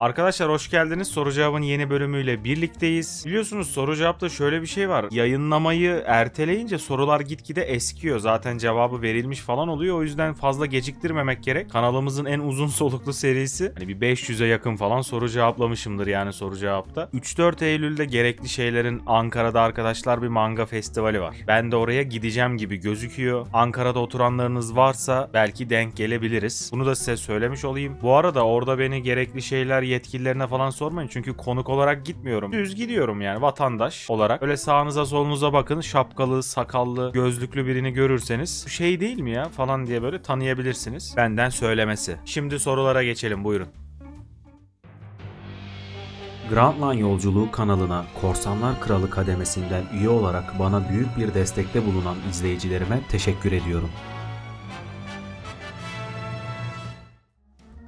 Arkadaşlar hoş geldiniz. Soru cevabın yeni bölümüyle birlikteyiz. Biliyorsunuz soru cevapta şöyle bir şey var. Yayınlamayı erteleyince sorular gitgide eskiyor. Zaten cevabı verilmiş falan oluyor. O yüzden fazla geciktirmemek gerek. Kanalımızın en uzun soluklu serisi. Hani bir 500'e yakın falan soru cevaplamışımdır yani soru cevapta. 3-4 Eylül'de gerekli şeylerin Ankara'da arkadaşlar bir manga festivali var. Ben de oraya gideceğim gibi gözüküyor. Ankara'da oturanlarınız varsa belki denk gelebiliriz. Bunu da size söylemiş olayım. Bu arada orada beni gerekli şeyler yetkililerine falan sormayın. Çünkü konuk olarak gitmiyorum. Düz gidiyorum yani vatandaş olarak. Öyle sağınıza solunuza bakın. Şapkalı, sakallı, gözlüklü birini görürseniz "Bu şey değil mi ya falan diye böyle tanıyabilirsiniz. Benden söylemesi. Şimdi sorulara geçelim buyurun. Grand Line Yolculuğu kanalına Korsanlar Kralı kademesinden üye olarak bana büyük bir destekte bulunan izleyicilerime teşekkür ediyorum.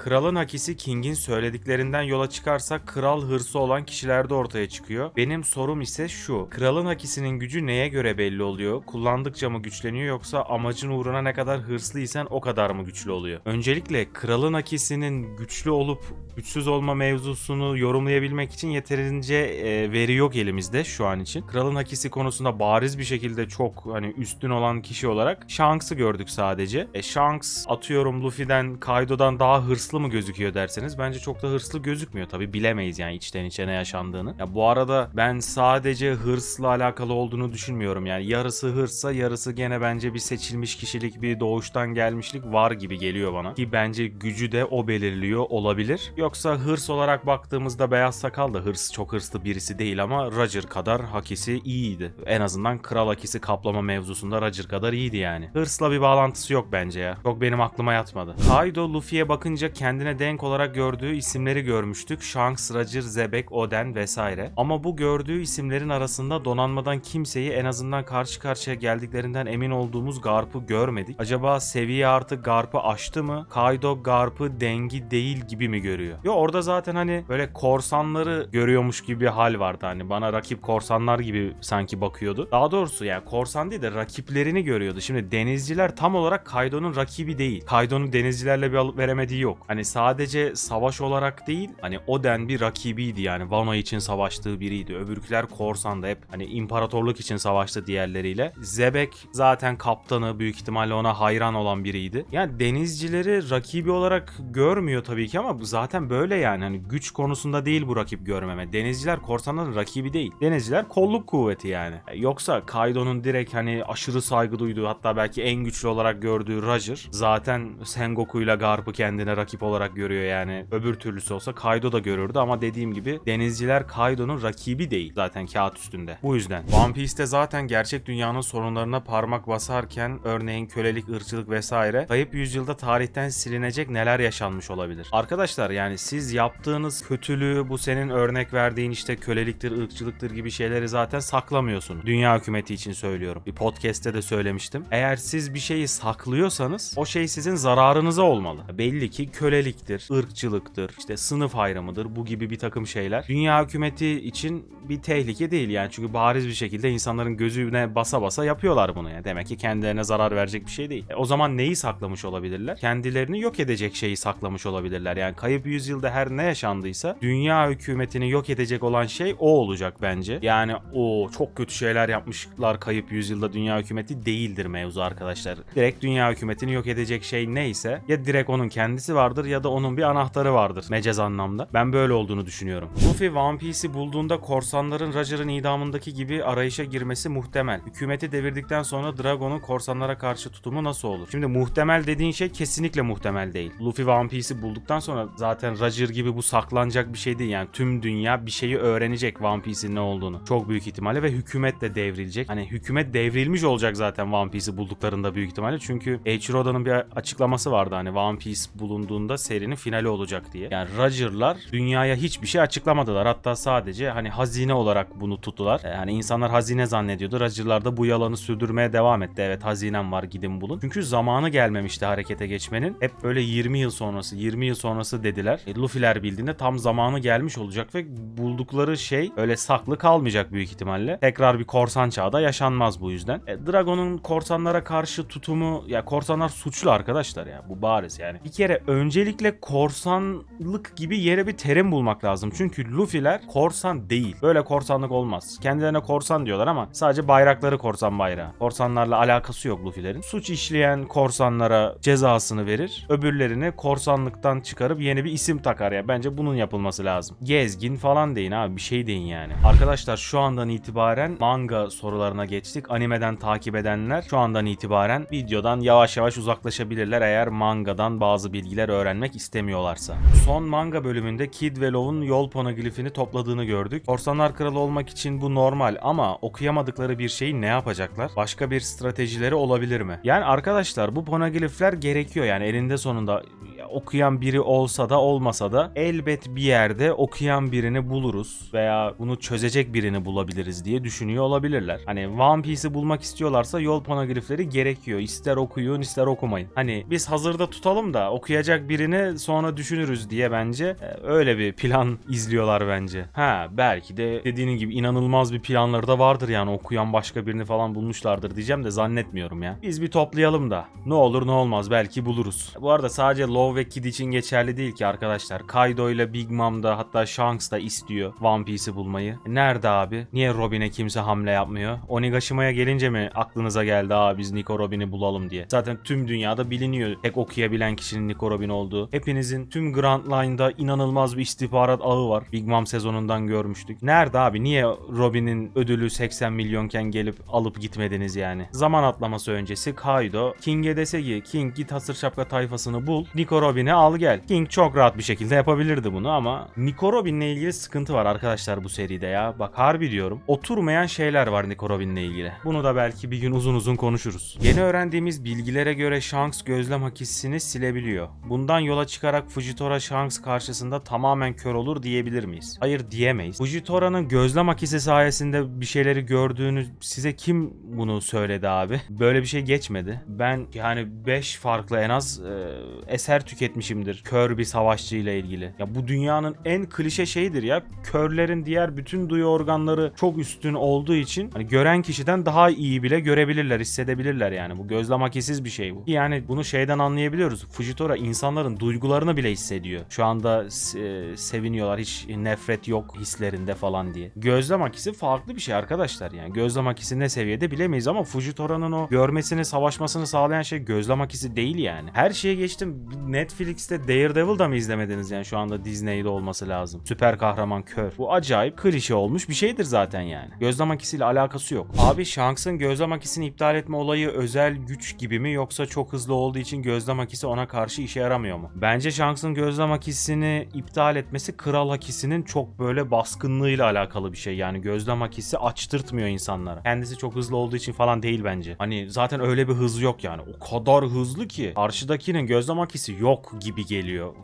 Kralın hakisi King'in söylediklerinden yola çıkarsak kral hırsı olan kişilerde ortaya çıkıyor. Benim sorum ise şu. Kralın hakisinin gücü neye göre belli oluyor? Kullandıkça mı güçleniyor yoksa amacın uğruna ne kadar hırslıysan o kadar mı güçlü oluyor? Öncelikle kralın hakisinin güçlü olup güçsüz olma mevzusunu yorumlayabilmek için yeterince e, veri yok elimizde şu an için. Kralın hakisi konusunda bariz bir şekilde çok hani üstün olan kişi olarak Shanks'ı gördük sadece. E, Shanks atıyorum Luffy'den Kaido'dan daha hırslı mı gözüküyor derseniz bence çok da hırslı gözükmüyor. Tabi bilemeyiz yani içten içe ne yaşandığını. Ya bu arada ben sadece hırsla alakalı olduğunu düşünmüyorum. Yani yarısı hırssa yarısı gene bence bir seçilmiş kişilik bir doğuştan gelmişlik var gibi geliyor bana. Ki bence gücü de o belirliyor olabilir. Yoksa hırs olarak baktığımızda Beyaz Sakal da hırs çok hırslı birisi değil ama Roger kadar hakisi iyiydi. En azından kral hakisi kaplama mevzusunda Roger kadar iyiydi yani. Hırsla bir bağlantısı yok bence ya. Çok benim aklıma yatmadı. Kaido Luffy'ye bakınca kendine denk olarak gördüğü isimleri görmüştük. Shanks, Roger, Zebek, Oden vesaire. Ama bu gördüğü isimlerin arasında donanmadan kimseyi en azından karşı karşıya geldiklerinden emin olduğumuz Garp'ı görmedik. Acaba seviye artık Garp'ı aştı mı? Kaido Garp'ı dengi değil gibi mi görüyor? Yo orada zaten hani böyle korsanları görüyormuş gibi bir hal vardı hani bana rakip korsanlar gibi sanki bakıyordu. Daha doğrusu yani korsan değil de rakiplerini görüyordu. Şimdi denizciler tam olarak Kaido'nun rakibi değil. Kaido'nun denizcilerle bir alıp veremediği yok. Hani sadece savaş olarak değil hani Oden bir rakibiydi yani Wano için savaştığı biriydi. Öbürküler korsandı hep hani imparatorluk için savaştı diğerleriyle. Zebek zaten kaptanı büyük ihtimalle ona hayran olan biriydi. Yani denizcileri rakibi olarak görmüyor tabii ki ama zaten böyle yani hani güç konusunda değil bu rakip görmeme. Denizciler korsanların rakibi değil. Denizciler kolluk kuvveti yani. E, Yoksa Kaido'nun direkt hani aşırı saygı duyduğu hatta belki en güçlü olarak gördüğü Roger zaten Sengoku'yla Garp'ı kendine rakip olarak görüyor yani. Öbür türlüsü olsa Kaido da görürdü ama dediğim gibi denizciler Kaido'nun rakibi değil zaten kağıt üstünde. Bu yüzden One Piece'te zaten gerçek dünyanın sorunlarına parmak basarken örneğin kölelik, ırkçılık vesaire kayıp yüzyılda tarihten silinecek neler yaşanmış olabilir? Arkadaşlar yani siz yaptığınız kötülüğü bu senin örnek verdiğin işte köleliktir, ırkçılıktır gibi şeyleri zaten saklamıyorsunuz. Dünya hükümeti için söylüyorum. Bir podcast'te de söylemiştim. Eğer siz bir şeyi saklıyorsanız o şey sizin zararınıza olmalı. Belli ki köleliktir, ırkçılıktır, işte sınıf ayrımıdır bu gibi bir takım şeyler. Dünya hükümeti için bir tehlike değil yani çünkü bariz bir şekilde insanların gözüne basa basa yapıyorlar bunu yani. Demek ki kendilerine zarar verecek bir şey değil. E, o zaman neyi saklamış olabilirler? Kendilerini yok edecek şeyi saklamış olabilirler. Yani kayıp yüzyılda her ne yaşandıysa dünya hükümetini yok edecek olan şey o olacak bence. Yani o çok kötü şeyler yapmışlar kayıp yüzyılda dünya hükümeti değildir mevzu arkadaşlar. Direkt dünya hükümetini yok edecek şey neyse ya direkt onun kendisi vardır ya da onun bir anahtarı vardır mecaz anlamda. Ben böyle olduğunu düşünüyorum. Luffy One Piece'i bulduğunda korsanların Roger'ın idamındaki gibi arayışa girmesi muhtemel. Hükümeti devirdikten sonra Dragon'un korsanlara karşı tutumu nasıl olur? Şimdi muhtemel dediğin şey kesinlikle muhtemel değil. Luffy One Piece'i bulduktan sonra zaten Roger gibi bu saklanacak bir şey değil. Yani tüm dünya bir şeyi öğrenecek One Piece'in ne olduğunu. Çok büyük ihtimalle ve hükümet de devrilecek. Hani hükümet devrilmiş olacak zaten One Piece'i bulduklarında büyük ihtimalle. Çünkü Eiichiro Oda'nın bir açıklaması vardı hani One Piece bulunduğunda serinin finali olacak diye. Yani Roger'lar dünyaya hiçbir şey açıklamadılar. Hatta sadece hani hazine olarak bunu tuttular. Yani insanlar hazine zannediyordu. Roger'lar da bu yalanı sürdürmeye devam etti. Evet hazinem var gidin bulun. Çünkü zamanı gelmemişti harekete geçmenin. Hep böyle 20 yıl sonrası 20 yıl sonrası dediler. E, Luffy'ler bildiğinde tam zamanı gelmiş olacak ve buldukları şey öyle saklı kalmayacak büyük ihtimalle. Tekrar bir korsan çağda yaşanmaz bu yüzden. E, Dragon'un korsanlara karşı tutumu ya korsanlar suçlu arkadaşlar ya bu bariz yani. Bir kere önce öncelikle korsanlık gibi yere bir terim bulmak lazım. Çünkü Luffy'ler korsan değil. Böyle korsanlık olmaz. Kendilerine korsan diyorlar ama sadece bayrakları korsan bayrağı. Korsanlarla alakası yok Luffy'lerin. Suç işleyen korsanlara cezasını verir. Öbürlerini korsanlıktan çıkarıp yeni bir isim takar ya. Bence bunun yapılması lazım. Gezgin falan deyin abi bir şey deyin yani. Arkadaşlar şu andan itibaren manga sorularına geçtik. Animeden takip edenler şu andan itibaren videodan yavaş yavaş uzaklaşabilirler eğer mangadan bazı bilgiler öğrenmek istemiyorlarsa. Son manga bölümünde Kid ve Low'un yol poneglyphini topladığını gördük. Korsanlar kralı olmak için bu normal ama okuyamadıkları bir şeyi ne yapacaklar? Başka bir stratejileri olabilir mi? Yani arkadaşlar bu poneglyphler gerekiyor yani elinde sonunda okuyan biri olsa da olmasa da elbet bir yerde okuyan birini buluruz veya bunu çözecek birini bulabiliriz diye düşünüyor olabilirler. Hani One Piece'i bulmak istiyorlarsa yol panagrifleri gerekiyor. İster okuyun ister okumayın. Hani biz hazırda tutalım da okuyacak birini sonra düşünürüz diye bence e, öyle bir plan izliyorlar bence. Ha belki de dediğinin gibi inanılmaz bir planları da vardır yani okuyan başka birini falan bulmuşlardır diyeceğim de zannetmiyorum ya. Biz bir toplayalım da ne olur ne olmaz belki buluruz. Bu arada sadece Ve Kid için geçerli değil ki arkadaşlar. Kaido ile Big Mom da hatta Shanks da istiyor One Piece'i bulmayı. Nerede abi? Niye Robin'e kimse hamle yapmıyor? Onigashima'ya gelince mi aklınıza geldi aa biz Nico Robin'i bulalım diye. Zaten tüm dünyada biliniyor tek okuyabilen kişinin Nico Robin olduğu. Hepinizin tüm Grand Line'da inanılmaz bir istihbarat ağı var. Big Mom sezonundan görmüştük. Nerede abi? Niye Robin'in ödülü 80 milyonken gelip alıp gitmediniz yani? Zaman atlaması öncesi Kaido King'e dese ki King git hasır şapka tayfasını bul. Nico Robin'i al gel. King çok rahat bir şekilde yapabilirdi bunu ama Nico Robin'le ilgili sıkıntı var arkadaşlar bu seride ya. Bak harbi diyorum. Oturmayan şeyler var Nico Robin'le ilgili. Bunu da belki bir gün uzun uzun konuşuruz. Yeni öğrendiğimiz bilgilere göre Shanks gözlem hakisini silebiliyor. Bundan yola çıkarak Fujitora Shanks karşısında tamamen kör olur diyebilir miyiz? Hayır diyemeyiz. Fujitora'nın gözlem hakisi sayesinde bir şeyleri gördüğünü size kim bunu söyledi abi? Böyle bir şey geçmedi. Ben yani 5 farklı en az e, eser tüketmişimdir kör bir savaşçı ile ilgili. Ya bu dünyanın en klişe şeyidir ya. Körlerin diğer bütün duyu organları çok üstün olduğu için hani gören kişiden daha iyi bile görebilirler, hissedebilirler yani. Bu gözlem hakisiz bir şey bu. Yani bunu şeyden anlayabiliyoruz. Fujitora insanların duygularını bile hissediyor. Şu anda e, seviniyorlar. Hiç nefret yok hislerinde falan diye. Gözlem hakisi farklı bir şey arkadaşlar yani. Gözlem hakisi ne seviyede bilemeyiz ama Fujitora'nın o görmesini, savaşmasını sağlayan şey gözlem hakisi değil yani. Her şeye geçtim. Netflix'te Daredevil'da mı izlemediniz yani şu anda Disney'de olması lazım. Süper kahraman kör. Bu acayip klişe olmuş bir şeydir zaten yani. Gözlem hakisiyle alakası yok. Abi Shanks'ın gözlem hakisini iptal etme olayı özel güç gibi mi yoksa çok hızlı olduğu için gözlem hakisi ona karşı işe yaramıyor mu? Bence Shanks'ın gözlem hakisini iptal etmesi kral hakisinin çok böyle baskınlığıyla alakalı bir şey. Yani gözlem hakisi açtırtmıyor insanlara. Kendisi çok hızlı olduğu için falan değil bence. Hani zaten öyle bir hız yok yani. O kadar hızlı ki karşıdakinin gözlem hakisi yok gibi geliyor.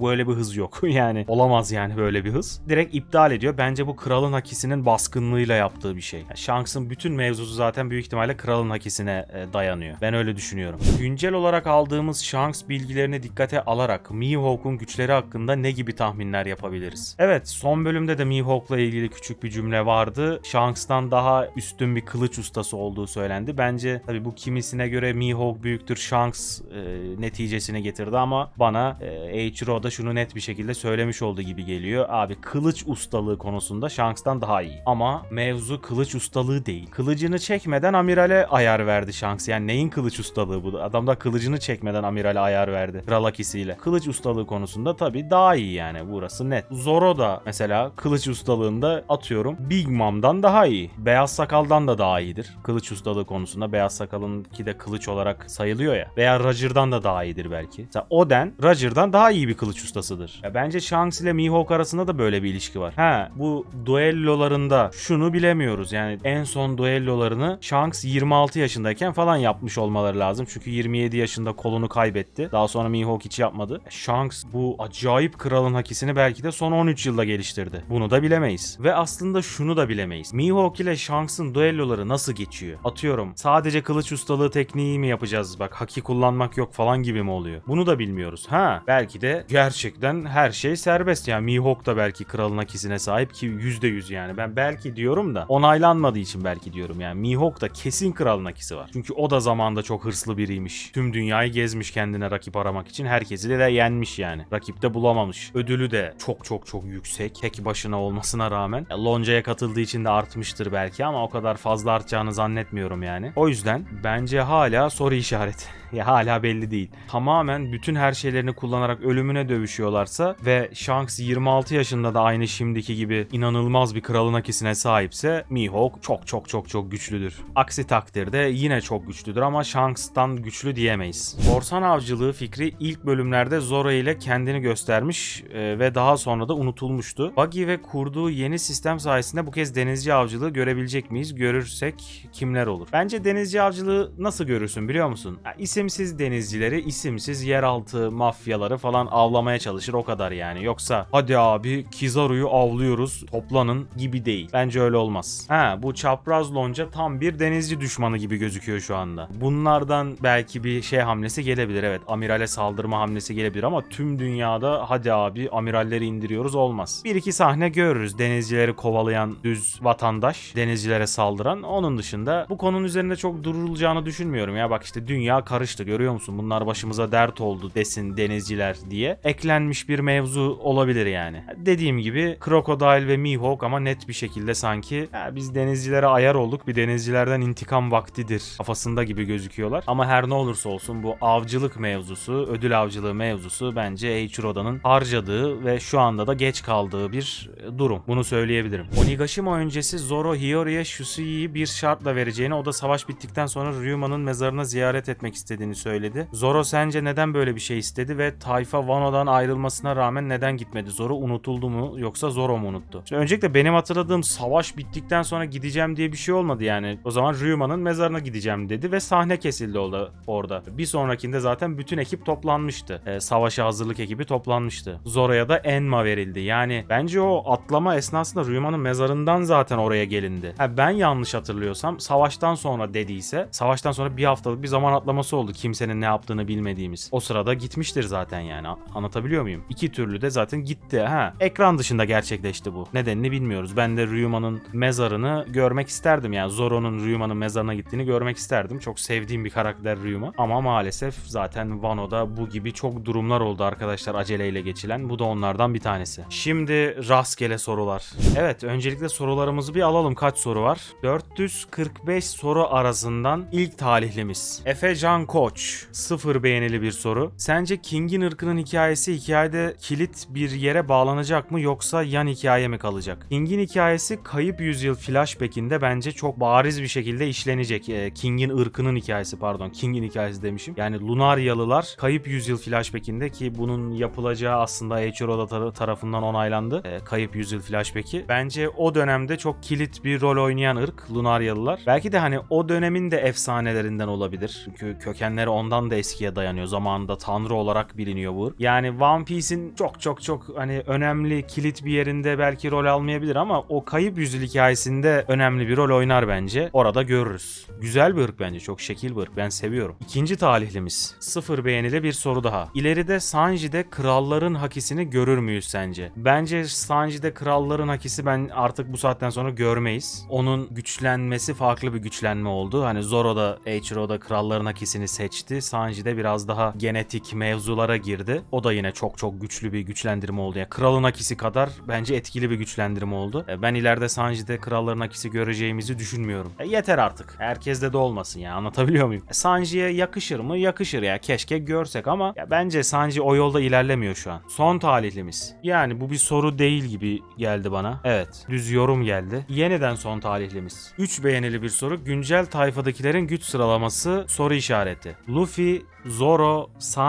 Böyle bir hız yok. yani olamaz yani böyle bir hız. Direkt iptal ediyor. Bence bu kralın hakisinin baskınlığıyla yaptığı bir şey. Yani Shanks'ın bütün mevzusu zaten büyük ihtimalle kralın hakisine e, dayanıyor. Ben öyle düşünüyorum. Güncel olarak aldığımız Shanks bilgilerini dikkate alarak Mihawk'un güçleri hakkında ne gibi tahminler yapabiliriz? Evet son bölümde de Mihawk'la ilgili küçük bir cümle vardı. Shanks'tan daha üstün bir kılıç ustası olduğu söylendi. Bence tabii bu kimisine göre Mihawk büyüktür Shanks e, neticesini getirdi ama bana e, Eiichiro şunu net bir şekilde söylemiş olduğu gibi geliyor. Abi kılıç ustalığı konusunda Shanks'tan daha iyi. Ama mevzu kılıç ustalığı değil. Kılıcını çekmeden amirale ayar verdi Shanks. Yani neyin kılıç ustalığı bu? Adam da kılıcını çekmeden amirale ayar verdi. Kral akisiyle. Kılıç ustalığı konusunda tabii daha iyi yani burası net. Zoro da mesela kılıç ustalığında atıyorum Big Mom'dan daha iyi. Beyaz Sakal'dan da daha iyidir. Kılıç ustalığı konusunda Beyaz Sakal'ın ki de kılıç olarak sayılıyor ya. Veya Roger'dan da daha iyidir belki. Mesela Oden Roger'dan daha iyi bir kılıç ustasıdır. Ya bence Shanks ile Mihawk arasında da böyle bir ilişki var. Ha bu duellolarında şunu bilemiyoruz. Yani en son duellolarını Shanks 26 yaşındayken falan yapmış olmaları lazım. Çünkü 27 yaşında kolunu kaybetti. Daha sonra Mihawk hiç yapmadı. Shanks bu acayip kralın hakisini belki de son 13 yılda geliştirdi. Bunu da bilemeyiz. Ve aslında şunu da bilemeyiz. Mihawk ile Shanks'ın duelloları nasıl geçiyor? Atıyorum sadece kılıç ustalığı tekniği mi yapacağız? Bak haki kullanmak yok falan gibi mi oluyor? Bunu da bilmiyoruz bilmiyoruz. Ha belki de gerçekten her şey serbest. Yani Mihawk da belki kralın akisine sahip ki %100 yani. Ben belki diyorum da onaylanmadığı için belki diyorum yani. Mihawk da kesin kralın akisi var. Çünkü o da zamanda çok hırslı biriymiş. Tüm dünyayı gezmiş kendine rakip aramak için. Herkesi de, de yenmiş yani. Rakip de bulamamış. Ödülü de çok çok çok yüksek. Tek başına olmasına rağmen. Ya, Lonca'ya katıldığı için de artmıştır belki ama o kadar fazla artacağını zannetmiyorum yani. O yüzden bence hala soru işareti. ya hala belli değil. Tamamen bütün her şeylerini kullanarak ölümüne dövüşüyorlarsa ve Shanks 26 yaşında da aynı şimdiki gibi inanılmaz bir kralın akisine sahipse Mihawk çok çok çok çok güçlüdür. Aksi takdirde yine çok güçlüdür ama Shanks'tan güçlü diyemeyiz. Korsan avcılığı fikri ilk bölümlerde Zoro ile kendini göstermiş e, ve daha sonra da unutulmuştu. Buggy ve kurduğu yeni sistem sayesinde bu kez denizci avcılığı görebilecek miyiz? Görürsek kimler olur? Bence denizci avcılığı nasıl görürsün biliyor musun? Ya, isimsiz denizcileri, isimsiz yeraltı mafyaları falan avlamaya çalışır o kadar yani. Yoksa hadi abi Kizaru'yu avlıyoruz toplanın gibi değil. Bence öyle olmaz. Ha bu çapraz lonca tam bir denizci düşmanı gibi gözüküyor şu anda. Bunlardan belki bir şey hamlesi gelebilir evet. Amirale saldırma hamlesi gelebilir ama tüm dünyada hadi abi amiralleri indiriyoruz olmaz. Bir iki sahne görürüz denizcileri kovalayan düz vatandaş, denizcilere saldıran. Onun dışında bu konunun üzerinde çok durulacağını düşünmüyorum ya. Bak işte dünya karıştı görüyor musun? Bunlar başımıza dert oldu desin denizciler diye. Eklenmiş bir mevzu olabilir yani. Dediğim gibi Crocodile ve Mihawk ama net bir şekilde sanki "Ya biz denizcilere ayar olduk bir denizcilerden intikam vaktidir kafasında gibi gözüküyorlar. Ama her ne olursa olsun bu avcılık mevzusu, ödül avcılığı mevzusu bence Eiichiro'danın harcadığı ve şu anda da geç kaldığı bir durum. Bunu söyleyebilirim. Onigashima öncesi Zoro Hiyori'ye Shusui'yi bir şartla vereceğini o da savaş bittikten sonra Ryuma'nın mezarına ziyaret etmek istediğini söyledi. Zoro sence neden böyle bir şey istedi ve Tayfa Wano'dan ayrılmasına rağmen neden gitmedi? Zoro unutuldu mu yoksa Zoro mu unuttu? Şimdi öncelikle benim hatırladığım savaş bittikten sonra gideceğim diye bir şey olmadı yani. O zaman Ryuma'nın mezarına gideceğim dedi ve sahne kesildi orada. Bir sonrakinde zaten bütün ekip toplanmıştı. Ee, savaşa hazırlık ekibi toplanmıştı. Zoro'ya da Enma verildi. Yani bence o atlama esnasında Ryuma'nın mezarından zaten oraya gelindi. Ha, ben yanlış hatırlıyorsam savaştan sonra dediyse savaştan sonra bir haftalık bir zaman atlaması oldu kimsenin ne yaptığını bilmediğimiz. O sırada gitmiştir zaten yani. Anlatabiliyor muyum? İki türlü de zaten gitti. Ha, ekran dışında gerçekleşti bu. Nedenini bilmiyoruz. Ben de Ryuma'nın mezarını görmek isterdim yani. Zoro'nun Ryuma'nın mezarına gittiğini görmek isterdim. Çok sevdiğim bir karakter Ryuma. Ama maalesef zaten Wano'da bu gibi çok durumlar oldu arkadaşlar aceleyle geçilen. Bu da onlardan bir tanesi. Şimdi rastgele sorular. Evet öncelikle sorularımızı bir alalım. Kaç soru var? 445 soru arasından ilk talihlimiz. Efe Can Koç. Sıfır beğenili bir soru. Sence King'in ırkının hikayesi hikayede kilit bir yere bağlanacak mı yoksa yan hikaye mi kalacak? King'in hikayesi Kayıp Yüzyıl flashback'inde bence çok bariz bir şekilde işlenecek. Ee, King'in ırkının hikayesi pardon. King'in hikayesi demişim. Yani Lunaryalılar Kayıp Yüzyıl flashback'inde ki bunun yapılacağı aslında Eiichiro tar- tarafından onaylandı. Ee, Kayıp Yüzyıl flashback'i. Bence o dönemde çok kilit bir rol oynayan ırk Lunaryalılar. Belki de hani o dönemin de efsanelerinden olabilir. Çünkü kökenleri ondan da eskiye dayanıyor. Zamanında tanrı olarak biliniyor ırk. Yani One Piece'in çok çok çok hani önemli kilit bir yerinde belki rol almayabilir ama o Kayıp Yüzyıl hikayesinde önemli bir rol oynar bence. Orada görürüz. Güzel bir ırk bence. Çok şekil bir ırk. Ben seviyorum. İkinci talihlimiz. Sıfır beğenili bir soru daha. İleride Sanji'de kralların hakisini görür müyüz sence? Bence Sanji'de kralların hakisi ben artık bu saatten sonra görmeyiz. Onun güçlenmesi farklı bir güçlenme oldu. Hani Zoro'da, Eiichiro'da kralların hakisini seçti. Sanji'de biraz daha genetik mevzulara girdi. O da yine çok çok güçlü bir güçlendirme oldu. Yani kralın hakisi kadar bence etkili bir güçlendirme oldu. E, Ben ileride Sanji'de kralların hakisi göreceğimizi düşünmüyorum. E, yeter artık. Herkeste de olmasın ya. Anlatabiliyor muyum? E, Sanji'ye yakışır mı? Yakışır ya. Keşke görsek ama ya bence Sanji o yolda ilerlemiyor şu an. Son talihlimiz. Yani bu bir soru değil gibi geldi bana. Evet. Düz yorum geldi. Yeniden son talihlimiz. 3 beğenili bir soru. Güncel tayfadakilerin güç sıralaması soru işareti. Luffy, Zoro, Sanji,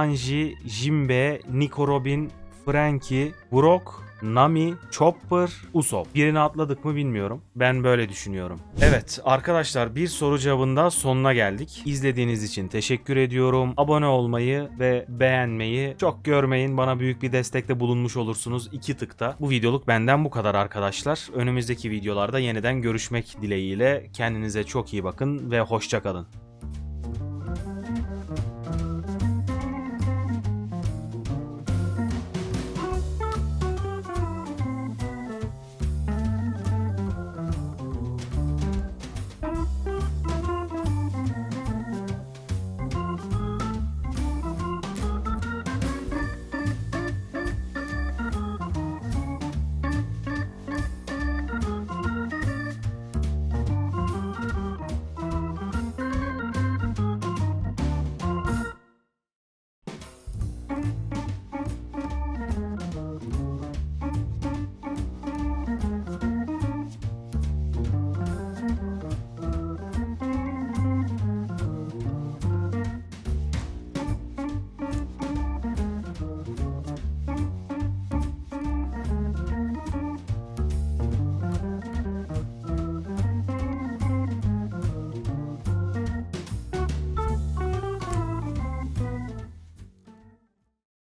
Jinbe, Nico Robin, Frankie, Brock, Nami, Chopper, Usopp. Birini atladık mı bilmiyorum. Ben böyle düşünüyorum. Evet arkadaşlar bir soru cevabında sonuna geldik. İzlediğiniz için teşekkür ediyorum. Abone olmayı ve beğenmeyi çok görmeyin. Bana büyük bir destekte bulunmuş olursunuz iki tıkta. Bu videoluk benden bu kadar arkadaşlar. Önümüzdeki videolarda yeniden görüşmek dileğiyle. Kendinize çok iyi bakın ve hoşça kalın.